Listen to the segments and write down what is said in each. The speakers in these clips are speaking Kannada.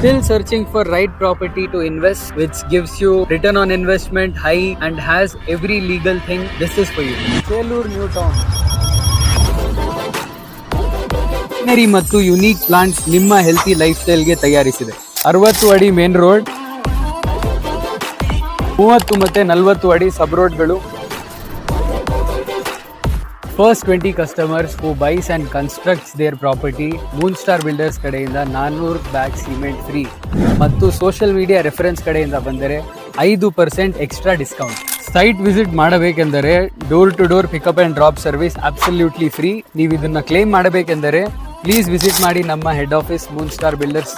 Still searching for right property to invest, which gives you return on investment high and has every legal thing. This is for you. Selur New Town. Mattu ಮತ್ತು ಯುನೀಕ್ ಪ್ಲಾಂಟ್ಸ್ ನಿಮ್ಮ ಹೆಲ್ತಿ ಲೈಫ್ ಸ್ಟೈಲ್ಗೆ ತಯಾರಿಸಿದೆ ಅರವತ್ತು ಅಡಿ ಮೇನ್ ರೋಡ್ ಮೂವತ್ತು ಮತ್ತೆ ನಲವತ್ತು ಅಡಿ ಸಬ್ ರೋಡ್ಗಳು first twenty customers who buys and constructs their property moon star builders ಕಡೆಯಿಂದ ನಾನ್ನೂರು ಬ್ಯಾಗ್ ಸಿಮೆಂಟ್ ಫ್ರೀ ಮತ್ತು ಸೋಷಿಯಲ್ ಮೀಡಿಯಾ ರೆಫರೆನ್ಸ್ ಕಡೆಯಿಂದ ಬಂದರೆ ಐದು percent extra discount site visit ಮಾಡಬೇಕೆಂದರೆ door to door pickup and drop service absolutely free ನೀವು ಇದನ್ನ ಕ್ಲೇಮ್ ಮಾಡಬೇಕೆಂದರೆ ಪ್ಲೀಸ್ ವಿಸಿಟ್ ಮಾಡಿ ನಮ್ಮ head office moon star builders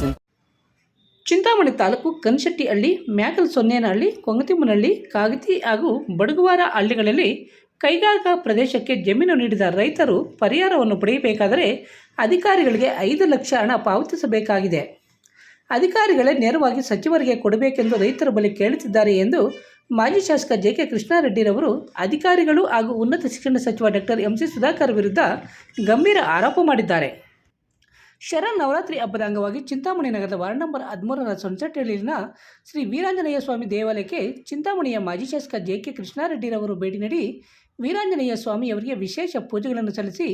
Chintamani taluk Kanashettihalli, Myakal Sonnenahalli Kongatimmanahalli Kagati ಹಾಗೂ ಬಡಗುವಾರ ಹಳ್ಳಿಗಳಲ್ಲಿ ಕೈಗಾರಿಕಾ ಪ್ರದೇಶಕ್ಕೆ ಜಮೀನು ನೀಡಿದ ರೈತರು ಪರಿಹಾರವನ್ನು ಪಡೆಯಬೇಕಾದರೆ ಅಧಿಕಾರಿಗಳಿಗೆ ಐದು ಲಕ್ಷ ಹಣ ಪಾವತಿಸಬೇಕಾಗಿದೆ. ಅಧಿಕಾರಿಗಳೇ ನೇರವಾಗಿ ಸಚಿವರಿಗೆ ಕೊಡಬೇಕೆಂದು ರೈತರ ಬಳಿ ಕೇಳುತ್ತಿದ್ದಾರೆ ಎಂದು ಮಾಜಿ ಶಾಸಕ ಜೆ ಕೆ ಕೃಷ್ಣಾರೆಡ್ಡಿರವರು, ಅಧಿಕಾರಿಗಳು ಹಾಗೂ ಉನ್ನತ ಶಿಕ್ಷಣ ಸಚಿವ ಡಾಕ್ಟರ್ ಎಂ ಸಿ ಸುಧಾಕರ್ ವಿರುದ್ಧ ಗಂಭೀರ ಆರೋಪ ಮಾಡಿದ್ದಾರೆ. ಶರಣ್ ನವರಾತ್ರಿ ಹಬ್ಬದ ಅಂಗವಾಗಿ ಚಿಂತಾಮಣಿ ನಗರದ ವಾರ್ಡ್ ನಂಬರ್ ಹದಿಮೂರರ ಸೊನ್ಸೆಟ್ಟಹಳ್ಳಿನ ಶ್ರೀ ವೀರಾಂಜನೇಯ ಸ್ವಾಮಿ ದೇವಾಲಯಕ್ಕೆ ಚಿಂತಾಮಣಿಯ ಮಾಜಿ ಶಾಸಕ ಜೆ ಕೆ ಕೃಷ್ಣಾರೆಡ್ಡಿರವರು ಭೇಟಿ ನೀಡಿ ವೀರಾಂಜನೇಯ ಸ್ವಾಮಿಯವರಿಗೆ ವಿಶೇಷ ಪೂಜೆಗಳನ್ನು ಸಲ್ಲಿಸಿ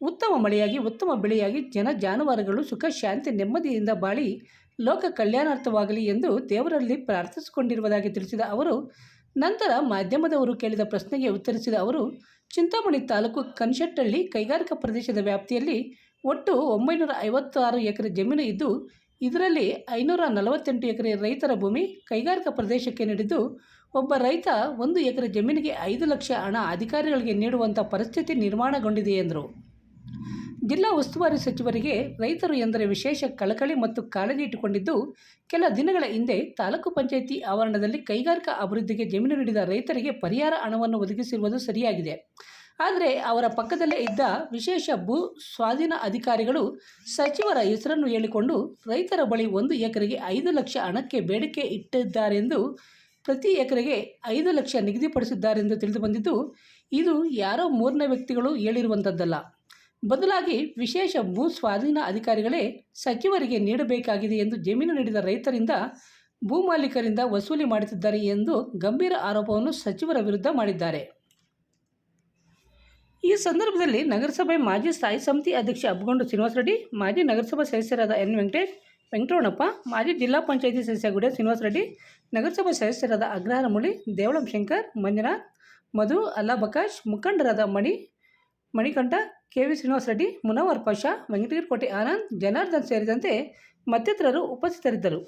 ಉತ್ತಮ ಮಳೆಯಾಗಿ, ಉತ್ತಮ ಬೆಳೆಯಾಗಿ, ಜನ ಜಾನುವಾರುಗಳು ಸುಖ, ಶಾಂತಿ, ನೆಮ್ಮದಿಯಿಂದ ಬಾಳಿ ಲೋಕ ಕಲ್ಯಾಣಾರ್ಥವಾಗಲಿ ಎಂದು ದೇವರಲ್ಲಿ ಪ್ರಾರ್ಥಿಸಿಕೊಂಡಿರುವುದಾಗಿ ತಿಳಿಸಿದ ಅವರು, ನಂತರ ಮಾಧ್ಯಮದವರು ಕೇಳಿದ ಪ್ರಶ್ನೆಗೆ ಉತ್ತರಿಸಿದ ಅವರು, ಚಿಂತಾಮಣಿ ತಾಲೂಕು ಕನ್ಶೆಟ್ಟಹಳ್ಳಿ ಕೈಗಾರಿಕಾ ಪ್ರದೇಶದ ವ್ಯಾಪ್ತಿಯಲ್ಲಿ ಒಟ್ಟು ಒಂಬೈನೂರ ಐವತ್ತಾರು ಎಕರೆ ಜಮೀನು ಇದ್ದು, ಇದರಲ್ಲಿ ಐನೂರ ನಲವತ್ತೆಂಟು ಎಕರೆ ರೈತರ ಭೂಮಿ ಕೈಗಾರಿಕಾ ಪ್ರದೇಶಕ್ಕೆ ನೀಡಿದ್ದು ಒಬ್ಬ ರೈತ ಒಂದು ಎಕರೆ ಜಮೀನಿಗೆ ಐದು ಲಕ್ಷ ಹಣ ಅಧಿಕಾರಿಗಳಿಗೆ ನೀಡುವಂಥ ಪರಿಸ್ಥಿತಿ ನಿರ್ಮಾಣಗೊಂಡಿದೆ ಎಂದರು. ಜಿಲ್ಲಾ ಉಸ್ತುವಾರಿ ಸಚಿವರಿಗೆ ರೈತರು ಎಂದರೆ ವಿಶೇಷ ಕಳಕಳಿ ಮತ್ತು ಕಾಳಜಿ ಇಟ್ಟುಕೊಂಡಿದ್ದು, ಕೆಲ ದಿನಗಳ ಹಿಂದೆ ತಾಲೂಕು ಪಂಚಾಯಿತಿ ಆವರಣದಲ್ಲಿ ಕೈಗಾರಿಕಾ ಅಭಿವೃದ್ಧಿಗೆ ಜಮೀನು ನೀಡಿದ ರೈತರಿಗೆ ಪರಿಹಾರ ಹಣವನ್ನು ಒದಗಿಸಿರುವುದು ಸರಿಯಾಗಿದೆ. ಆದರೆ ಅವರ ಪಕ್ಕದಲ್ಲೇ ಇದ್ದ ವಿಶೇಷ ಭೂ ಸ್ವಾಧೀನ ಅಧಿಕಾರಿಗಳು ಸಚಿವರ ಹೆಸರನ್ನು ಹೇಳಿಕೊಂಡು, ರೈತರ ಬಳಿ ಒಂದು ಎಕರೆಗೆ ಐದು ಲಕ್ಷ ಹಣಕ್ಕೆ ಬೇಡಿಕೆ ಇಟ್ಟಿದ್ದಾರೆಂದು ಪ್ರತಿ ಎಕರೆಗೆ ಐದು ಲಕ್ಷ ನಿಗದಿಪಡಿಸಿದ್ದಾರೆಂದು ತಿಳಿದುಬಂದಿದ್ದು, ಇದು ಯಾರೋ ಮೂರನೇ ವ್ಯಕ್ತಿಗಳು ಹೇಳಿರುವಂಥದ್ದಲ್ಲ ಬದಲಾಗಿ ವಿಶೇಷ ಭೂ ಸ್ವಾಧೀನ ಅಧಿಕಾರಿಗಳೇ ಸಚಿವರಿಗೆ ನೀಡಬೇಕಾಗಿದೆ ಎಂದು ಜಮೀನು ನೀಡಿದ ರೈತರಿಂದ ಭೂ ಮಾಲೀಕರಿಂದ ವಸೂಲಿ ಮಾಡುತ್ತಿದ್ದಾರೆ ಎಂದು ಗಂಭೀರ ಆರೋಪವನ್ನು ಸಚಿವರ ವಿರುದ್ಧ ಮಾಡಿದ್ದಾರೆ. ಈ ಸಂದರ್ಭದಲ್ಲಿ ನಗರಸಭೆ ಮಾಜಿ ಸ್ಥಾಯಿ ಸಮಿತಿ ಅಧ್ಯಕ್ಷ ಅಬ್ಬಗೊಂಡು ಶ್ರೀನಿವಾಸ ರೆಡ್ಡಿ, ಮಾಜಿ ನಗರಸಭಾ ಸದಸ್ಯರಾದ ಎನ್ ವೆಂಕಟೇಶ್, ವೆಂಕಟರಮಣಪ್ಪ, ಮಾಜಿ ಜಿಲ್ಲಾ ಪಂಚಾಯಿತಿ ಸದಸ್ಯ ಗುಡೆ ಶ್ರೀನಿವಾಸ ರೆಡ್ಡಿ ನಗರಸಭಾ ಸದಸ್ಯರಾದ ಅಗ್ರಹಾರ ಮುಳಿ ದೇವಳಂ ಶಂಕರ್, ಮಂಜುನಾಥ್, ಮಧು ಅಲ್ಲಾಬಕಾಶ್ ಮುಖಂಡರಾದ ಮಣಿ, ಮಣಿಕಂಠ ಕೆ ವಿ ಶ್ರೀನಿವಾಸ ರೆಡ್ಡಿ, ಮುನವರ್ ಪಾಷಾ ವೆಂಕಟಗಿರಿಕೋಟೆ ಆನಂದ್, ಜನಾರ್ದನ್ ಸೇರಿದಂತೆ ಮತ್ತಿತರರು ಉಪಸ್ಥಿತರಿದ್ದರು.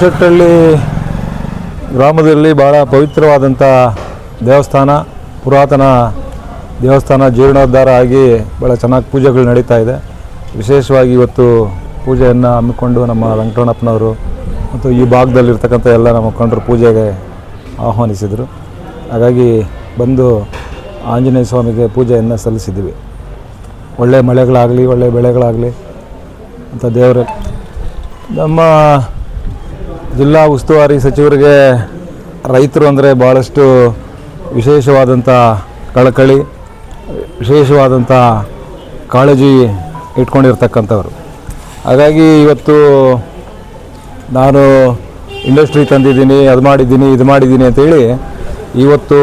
ಕಂಚಟ್ಟಳ್ಳಿ ಗ್ರಾಮದಲ್ಲಿ ಭಾಳ ಪವಿತ್ರವಾದಂಥ ದೇವಸ್ಥಾನ, ಪುರಾತನ ದೇವಸ್ಥಾನ ಜೀರ್ಣೋದ್ಧಾರ ಆಗಿ ಭಾಳ ಚೆನ್ನಾಗಿ ಪೂಜೆಗಳು ನಡೀತಾ ಇದೆ. ವಿಶೇಷವಾಗಿ ಇವತ್ತು ಪೂಜೆಯನ್ನು ಹಮ್ಮಿಕೊಂಡು ನಮ್ಮ ವೆಂಕಟಣ್ಣಪ್ಪನವರು ಮತ್ತು ಈ ಭಾಗದಲ್ಲಿರ್ತಕ್ಕಂಥ ಎಲ್ಲ ನಮ್ಮ ಮುಖಂಡರು ಪೂಜೆಗೆ ಆಹ್ವಾನಿಸಿದರು. ಹಾಗಾಗಿ ಬಂದು ಆಂಜನೇಯ ಸ್ವಾಮಿಗೆ ಪೂಜೆಯನ್ನು ಸಲ್ಲಿಸಿದ್ವಿ. ಒಳ್ಳೆಯ ಮಳೆಗಳಾಗಲಿ, ಒಳ್ಳೆ ಬೆಳೆಗಳಾಗಲಿ ಅಂತ ದೇವರ. ನಮ್ಮ ಜಿಲ್ಲಾ ಉಸ್ತುವಾರಿ ಸಚಿವರಿಗೆ ರೈತರು ಅಂದರೆ ಭಾಳಷ್ಟು ವಿಶೇಷವಾದಂಥ ಕಳಕಳಿ ವಿಶೇಷವಾದಂಥ ಕಾಳಜಿ ಇಟ್ಕೊಂಡಿರ್ತಕ್ಕಂಥವ್ರು. ಹಾಗಾಗಿ ಇವತ್ತು ನಾನು ಇಂಡಸ್ಟ್ರಿ ತಂದಿದ್ದೀನಿ, ಅದು ಮಾಡಿದ್ದೀನಿ, ಇದು ಮಾಡಿದ್ದೀನಿ ಅಂತೇಳಿ ಇವತ್ತು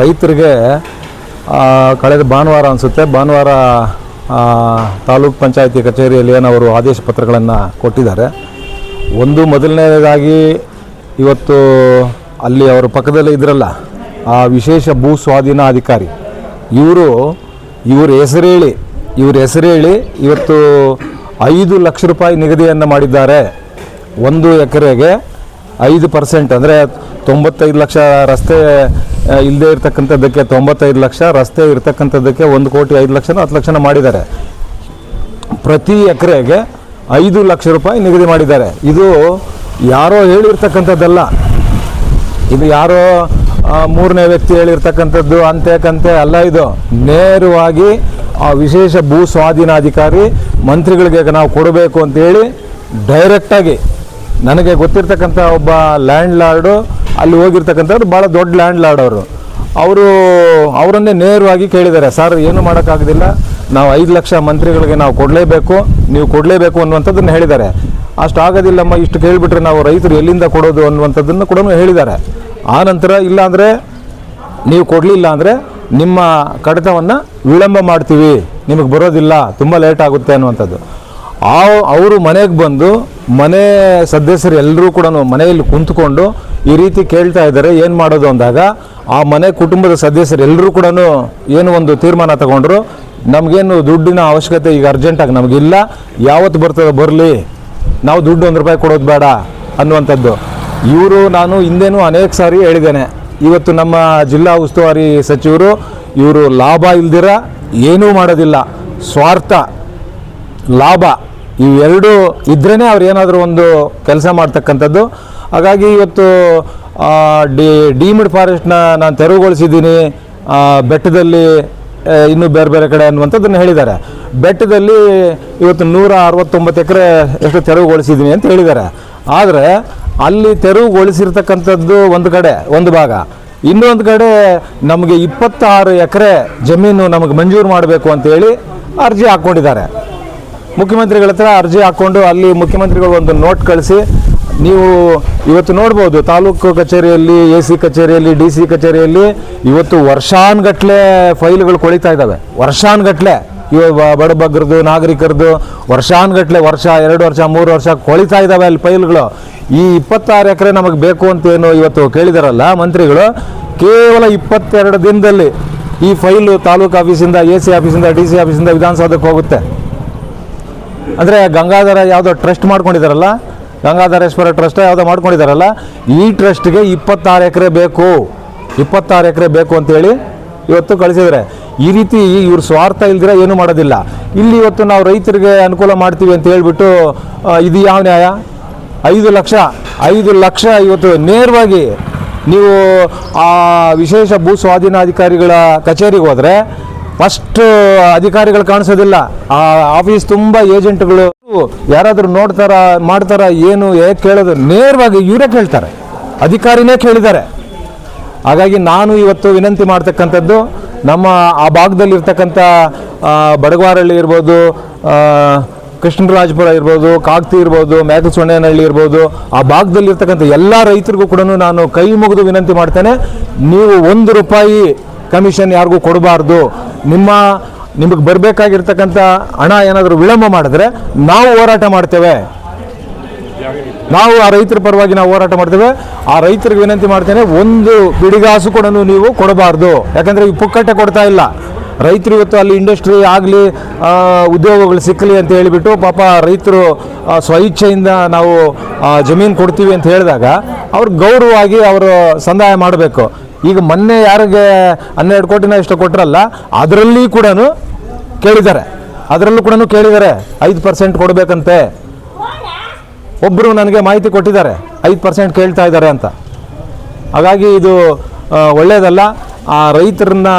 ರೈತರಿಗೆ ಕಳೆದ ಭಾನುವಾರ ಅನಿಸುತ್ತೆ. ಭಾನುವಾರ ತಾಲೂಕ್ ಪಂಚಾಯತಿ ಕಚೇರಿಯಲ್ಲಿ ಏನವರು ಆದೇಶ ಪತ್ರಗಳನ್ನು ಕೊಟ್ಟಿದ್ದಾರೆ. ಒಂದು ಮೊದಲನೇದಾಗಿ ಇವತ್ತು ಅಲ್ಲಿ ಅವರ ಪಕ್ಕದಲ್ಲೇ ಇದ್ರಲ್ಲ, ಆ ವಿಶೇಷ ಭೂ ಸ್ವಾಧೀನ ಅಧಿಕಾರಿ ಇವರು, ಇವ್ರ ಹೆಸರೇಳಿ ಇವ್ರ ಹೆಸರೇಳಿ ಇವತ್ತು ಐದು ಲಕ್ಷ ರೂಪಾಯಿ ನಿಗದಿಯನ್ನು ಮಾಡಿದ್ದಾರೆ. ಒಂದು ಎಕರೆಗೆ ಐದು ಪರ್ಸೆಂಟ್, ಅಂದರೆ ತೊಂಬತ್ತೈದು ಲಕ್ಷ ರಸ್ತೆ ಇಲ್ಲದೆ ಇರತಕ್ಕಂಥದ್ದಕ್ಕೆ ತೊಂಬತ್ತೈದು ಲಕ್ಷ, ರಸ್ತೆ ಇರತಕ್ಕಂಥದ್ದಕ್ಕೆ ಒಂದು ಕೋಟಿ ಐದು ಲಕ್ಷನೋ, ಹತ್ತು ಲಕ್ಷನ ಮಾಡಿದ್ದಾರೆ. ಪ್ರತಿ ಎಕರೆಗೆ ಐದು ಲಕ್ಷ ರೂಪಾಯಿ ನಿಗದಿ ಮಾಡಿದ್ದಾರೆ. ಇದು ಯಾರೋ ಹೇಳಿರ್ತಕ್ಕಂಥದ್ದಲ್ಲ. ಇದು ಯಾರೋ ಮೂರನೇ ವ್ಯಕ್ತಿ ಹೇಳಿರ್ತಕ್ಕಂಥದ್ದು ಅಂತೇಕಂತೆ ಅಲ್ಲ ಇದು. ನೇರವಾಗಿ ಆ ವಿಶೇಷ ಭೂ ಸ್ವಾಧೀನಾಧಿಕಾರಿ ಮಂತ್ರಿಗಳಿಗೆ ನಾವು ಕೊಡಬೇಕು ಅಂತೇಳಿ ಡೈರೆಕ್ಟಾಗಿ ನನಗೆ ಗೊತ್ತಿರ್ತಕ್ಕಂಥ ಒಬ್ಬ ಲ್ಯಾಂಡ್ ಲಾರ್ಡು ಅಲ್ಲಿ ಹೋಗಿರ್ತಕ್ಕಂಥವ್ರು ಭಾಳ ದೊಡ್ಡ ಲ್ಯಾಂಡ್ ಲಾರ್ಡ್ ಅವರು. ಅವರು ಅವರನ್ನೇ ನೇರವಾಗಿ ಕೇಳಿದ್ದಾರೆ. ಸರ್, ಏನು ಮಾಡೋಕ್ಕಾಗೋದಿಲ್ಲ. ನಾವು ಐದು ಲಕ್ಷ ಮಂತ್ರಿಗಳಿಗೆ ನಾವು ಕೊಡಲೇಬೇಕು, ನೀವು ಕೊಡಲೇಬೇಕು ಅನ್ನುವಂಥದ್ದನ್ನು ಹೇಳಿದ್ದಾರೆ. ಅಷ್ಟು ಆಗೋದಿಲ್ಲಮ್ಮ, ಇಷ್ಟು ಕೇಳಿಬಿಟ್ರೆ ನಾವು ರೈತರು ಎಲ್ಲಿಂದ ಕೊಡೋದು ಅನ್ನುವಂಥದ್ದನ್ನು ಕೂಡ ಹೇಳಿದ್ದಾರೆ. ಆ ನಂತರ ಇಲ್ಲಾಂದರೆ ನೀವು ಕೊಡಲಿಲ್ಲ ಅಂದರೆ ನಿಮ್ಮ ಕಡಿತವನ್ನು ವಿಳಂಬ ಮಾಡ್ತೀವಿ. ನಿಮಗೆ ಬರೋದಿಲ್ಲ, ತುಂಬ ಲೇಟ್ ಆಗುತ್ತೆ ಅನ್ನುವಂಥದ್ದು. ಆ ಅವರು ಮನೆಗೆ ಬಂದು ಮನೆ ಸದಸ್ಯರು ಎಲ್ಲರೂ ಕೂಡ ಮನೆಯಲ್ಲಿ ಕುಂತ್ಕೊಂಡು ಈ ರೀತಿ ಕೇಳ್ತಾ ಇದ್ದಾರೆ, ಏನು ಮಾಡೋದು ಅಂದಾಗ ಆ ಮನೆ ಕುಟುಂಬದ ಸದಸ್ಯರು ಎಲ್ಲರೂ ಕೂಡ ಏನು ಒಂದು ತೀರ್ಮಾನ ತಗೊಂಡ್ರು ನಮಗೇನು ದುಡ್ಡಿನ ಅವಶ್ಯಕತೆ ಈಗ ಅರ್ಜೆಂಟಾಗಿ ನಮಗಿಲ್ಲ. ಯಾವತ್ತು ಬರ್ತದೆ ಬರಲಿ. ನಾವು ದುಡ್ಡು ಒಂದು ರೂಪಾಯಿ ಕೊಡೋದು ಬೇಡ ಅನ್ನುವಂಥದ್ದು. ಇವರು ನಾನು ಹಿಂದೆನೂ ಅನೇಕ ಸಾರಿ ಹೇಳಿದ್ದೇನೆ. ಇವತ್ತು ನಮ್ಮ ಜಿಲ್ಲಾ ಉಸ್ತುವಾರಿ ಸಚಿವರು, ಇವರು ಲಾಭ ಇಲ್ದಿರ ಏನೂ ಮಾಡೋದಿಲ್ಲ. ಸ್ವಾರ್ಥ, ಲಾಭ ಇವೆರಡು ಇದ್ರೇ ಅವ್ರು ಏನಾದರೂ ಒಂದು ಕೆಲಸ ಮಾಡ್ತಕ್ಕಂಥದ್ದು. ಹಾಗಾಗಿ ಇವತ್ತು ಡಿ, ಡೀಮ್ಡ್ ಫಾರೆಸ್ಟ್ನ ನಾನು ತೆರವುಗೊಳಿಸಿದ್ದೀನಿ. ಬೆಟ್ಟದಲ್ಲಿ ಇನ್ನೂ ಬೇರೆ ಬೇರೆ ಕಡೆ ಅನ್ನುವಂಥದ್ದನ್ನು ಹೇಳಿದ್ದಾರೆ. ಬೆಟ್ಟದಲ್ಲಿ ಇವತ್ತು ನೂರ ಅರವತ್ತೊಂಬತ್ತು ಎಕರೆ ಎಷ್ಟು ತೆರವುಗೊಳಿಸಿದ್ದೀನಿ ಅಂತ ಹೇಳಿದ್ದಾರೆ. ಆದರೆ ಅಲ್ಲಿ ತೆರವುಗೊಳಿಸಿರ್ತಕ್ಕಂಥದ್ದು ಒಂದು ಕಡೆ, ಒಂದು ಭಾಗ. ಇನ್ನೊಂದು ಕಡೆ ನಮಗೆ ಇಪ್ಪತ್ತಾರು ಎಕರೆ ಜಮೀನು ನಮಗೆ ಮಂಜೂರು ಮಾಡಬೇಕು ಅಂತೇಳಿ ಅರ್ಜಿ ಹಾಕ್ಕೊಂಡಿದ್ದಾರೆ. ಮುಖ್ಯಮಂತ್ರಿಗಳ ಹತ್ರ ಅರ್ಜಿ ಹಾಕ್ಕೊಂಡು ಅಲ್ಲಿ ಮುಖ್ಯಮಂತ್ರಿಗಳು ಒಂದು ನೋಟ್ ಕಳಿಸಿ, ನೀವು ಇವತ್ತು ನೋಡ್ಬೋದು, ತಾಲೂಕು ಕಚೇರಿಯಲ್ಲಿ, ಎ ಸಿ ಕಚೇರಿಯಲ್ಲಿ, ಡಿ ಸಿ ಕಚೇರಿಯಲ್ಲಿ ಇವತ್ತು ವರ್ಷಾನ್ಗಟ್ಲೆ ಫೈಲ್ಗಳು ಕೊಳಿತಾ ಇದ್ದಾವೆ. ವರ್ಷಾನ್ಗಟ್ಲೆ. ಇವ ಬಡಬಗ್ರದ್ದು ನಾಗರಿಕರದ್ದು ವರ್ಷಾನ್ಗಟ್ಲೆ ವರ್ಷ, ಎರಡು ವರ್ಷ, ಮೂರು ವರ್ಷ ಕೊಳಿತಾ ಇದ್ದಾವೆ ಅಲ್ಲಿ ಫೈಲ್ಗಳು. ಈ ಇಪ್ಪತ್ತಾರು ಎಕರೆ ನಮಗೆ ಬೇಕು ಅಂತ ಏನು ಇವತ್ತು ಕೇಳಿದಾರಲ್ಲ ಮಂತ್ರಿಗಳು, ಕೇವಲ ಇಪ್ಪತ್ತೆರಡು ದಿನದಲ್ಲಿ ಈ ಫೈಲು ತಾಲೂಕು ಆಫೀಸಿಂದ, ಎ ಸಿ ಆಫೀಸಿಂದ, ಡಿ ಸಿ ಆಫೀಸಿಂದ ವಿಧಾನಸೌಧಕ್ಕೆ ಹೋಗುತ್ತೆ. ಅಂದರೆ ಗಂಗಾಧರ ಯಾವುದೋ ಟ್ರಸ್ಟ್ ಮಾಡ್ಕೊಂಡಿದ್ದಾರಲ್ಲ ಗಂಗಾಧರೇಶ್ವರ ಟ್ರಸ್ಟ್ ಯಾವುದೋ ಮಾಡ್ಕೊಂಡಿದ್ದಾರಲ್ಲ ಈ ಟ್ರಸ್ಟ್ಗೆ ಇಪ್ಪತ್ತಾರು ಎಕರೆ ಬೇಕು. ಇಪ್ಪತ್ತಾರು ಎಕರೆ ಬೇಕು ಅಂತೇಳಿ ಇವತ್ತು ಕಳಿಸಿದರೆ ಈ ರೀತಿ ಇವ್ರ ಸ್ವಾರ್ಥ ಇಲ್ದಿರ ಏನು ಮಾಡೋದಿಲ್ಲ. ಇಲ್ಲಿ ಇವತ್ತು ನಾವು ರೈತರಿಗೆ ಅನುಕೂಲ ಮಾಡ್ತೀವಿ ಅಂತ ಹೇಳಿಬಿಟ್ಟು ಇದು ಯಾವ ನ್ಯಾಯ? ಐದು ಲಕ್ಷ. ಐದು ಲಕ್ಷ ಇವತ್ತು ನೇರವಾಗಿ ನೀವು ಆ ವಿಶೇಷ ಭೂ ಸ್ವಾಧೀನಾಧಿಕಾರಿಗಳ ಕಚೇರಿಗೆ ಹೋದರೆ ಫಸ್ಟ್ ಅಧಿಕಾರಿಗಳು ಕಾಣಿಸೋದಿಲ್ಲ. ಆ ಆಫೀಸ್ ತುಂಬ ಏಜೆಂಟ್ಗಳು ಯಾರಾದರೂ ನೋಡ್ತಾರ, ಮಾಡ್ತಾರ, ಏನು ಹೇಗೆ ಕೇಳೋದು, ನೇರವಾಗಿ ಇವರೇ ಕೇಳ್ತಾರೆ. ಅಧಿಕಾರಿನೇ ಕೇಳಿದ್ದಾರೆ. ಹಾಗಾಗಿ ನಾನು ಇವತ್ತು ವಿನಂತಿ ಮಾಡ್ತಕ್ಕಂಥದ್ದು, ನಮ್ಮ ಆ ಭಾಗದಲ್ಲಿರ್ತಕ್ಕಂಥ ಬಡಗವಾರಳ್ಳಿ ಇರ್ಬೋದು ಕೃಷ್ಣರಾಜಪುರ ಇರ್ಬೋದು, ಕಾಗ್ತಿ ಇರ್ಬೋದು ಮೇಕಸೊಣ್ಣೆನಹಳ್ಳಿ ಇರ್ಬೋದು, ಆ ಭಾಗದಲ್ಲಿರ್ತಕ್ಕಂಥ ಎಲ್ಲ ರೈತರಿಗೂ ಕೂಡ ನಾನು ಕೈ ಮುಗಿದು ವಿನಂತಿ ಮಾಡ್ತೇನೆ. ನೀವು ಒಂದು ರೂಪಾಯಿ ಕಮಿಷನ್ ಯಾರಿಗೂ ಕೊಡಬಾರ್ದು. ನಿಮ್ಮ, ನಿಮಗೆ ಬರಬೇಕಾಗಿರ್ತಕ್ಕಂಥ ಹಣ ಏನಾದರೂ ವಿಳಂಬ ಮಾಡಿದ್ರೆ ನಾವು ಹೋರಾಟ ಮಾಡ್ತೇವೆ. ನಾವು ಆ ರೈತರ ಪರವಾಗಿ ನಾವು ಹೋರಾಟ ಮಾಡ್ತೇವೆ. ಆ ರೈತರಿಗೆ ವಿನಂತಿ ಮಾಡ್ತೇನೆ, ಒಂದು ಬಿಡಿಗಾಸು ಕೂಡ ನೀವು ಕೊಡಬಾರ್ದು. ಯಾಕಂದರೆ ಈ ಪುಕ್ಕಟ್ಟೆ ಕೊಡ್ತಾ ಇಲ್ಲ. ರೈತರು ಇವತ್ತು ಅಲ್ಲಿ ಇಂಡಸ್ಟ್ರಿ ಆಗಲಿ ಉದ್ಯೋಗಗಳು ಸಿಕ್ಕಲಿ ಅಂತ ಹೇಳಿಬಿಟ್ಟು ಪಾಪ ರೈತರು ಸ್ವಇಚ್ಛೆಯಿಂದ ನಾವು ಜಮೀನು ಕೊಡ್ತೀವಿ ಅಂತ ಹೇಳಿದಾಗ ಅವ್ರು ಗೌರವವಾಗಿ ಅವರು ಸಂದಾಯ ಮಾಡಬೇಕು. ಈಗ ಮೊನ್ನೆ ಯಾರಿಗೆ ಹನ್ನೆರಡು ಕೋಟಿನ ಇಷ್ಟು ಕೊಟ್ಟರಲ್ಲ ಅದರಲ್ಲಿ ಕೂಡ ಕೇಳಿದ್ದಾರೆ. ಅದರಲ್ಲೂ ಕೂಡ ಕೇಳಿದ್ದಾರೆ, ಐದು ಪರ್ಸೆಂಟ್ ಕೊಡಬೇಕಂತೆ. ಒಬ್ಬರು ನನಗೆ ಮಾಹಿತಿ ಕೊಟ್ಟಿದ್ದಾರೆ, ಐದು ಪರ್ಸೆಂಟ್ ಕೇಳ್ತಾ ಇದ್ದಾರೆ ಅಂತ. ಹಾಗಾಗಿ ಇದು ಒಳ್ಳೆಯದಲ್ಲ ಆ, ರೈತರನ್ನ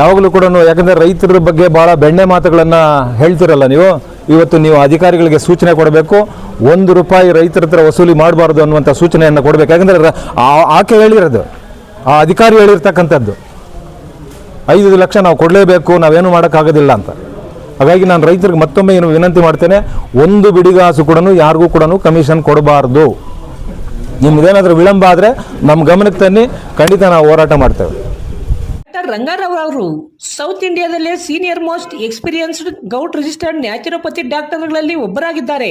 ಯಾವಾಗಲೂ ಕೂಡ ಯಾಕಂದರೆ ರೈತರ ಬಗ್ಗೆ ಭಾಳ ಬೆಣ್ಣೆ ಮಾತುಗಳನ್ನು ಹೇಳ್ತಿರಲ್ಲ ನೀವು, ಇವತ್ತು ನೀವು ಅಧಿಕಾರಿಗಳಿಗೆ ಸೂಚನೆ ಕೊಡಬೇಕು, ಒಂದು ರೂಪಾಯಿ ರೈತರ ಹತ್ರ ವಸೂಲಿ ಮಾಡಬಾರ್ದು ಅನ್ನುವಂಥ ಸೂಚನೆಯನ್ನು ಕೊಡಬೇಕು. ಯಾಕಂದರೆ ಆಕೆ ಹೇಳಿರೋದು ಆ ಅಧಿಕಾರಿ ಹೇಳಿರ್ತಕ್ಕಂಥದ್ದು. ಐದು ಲಕ್ಷ ನಾವು ಕೊಡಲೇಬೇಕು, ನಾವೇನು ಮಾಡೋಕ್ಕಾಗೋದಿಲ್ಲ ಅಂತ. ಹಾಗಾಗಿ ನಾನು ರೈತರಿಗೆ ಮತ್ತೊಮ್ಮೆ ಏನು ವಿನಂತಿ ಮಾಡ್ತೇನೆ, ಒಂದು ಬಿಡಿಗಾಸು ಕೂಡ ಯಾರಿಗೂ ಕೂಡ ಕಮಿಷನ್ ಕೊಡಬಾರ್ದು. ನಿಮ್ದೇನಾದರೂ ವಿಳಂಬ ಆದರೆ ನಮ್ಮ ಗಮನಕ್ಕೆ ತನ್ನಿ, ಖಂಡಿತ ನಾವು ಹೋರಾಟ ಮಾಡ್ತೇವೆ. ರಂಗಾರಾವ್ ಅವರು, south ಇಂಡಿಯಾದಲ್ಲೇ senior most experienced gout registered naturopathy ಡಾಕ್ಟರ್ಗಳಲ್ಲಿ ಒಬ್ಬರಾಗಿದ್ದಾರೆ.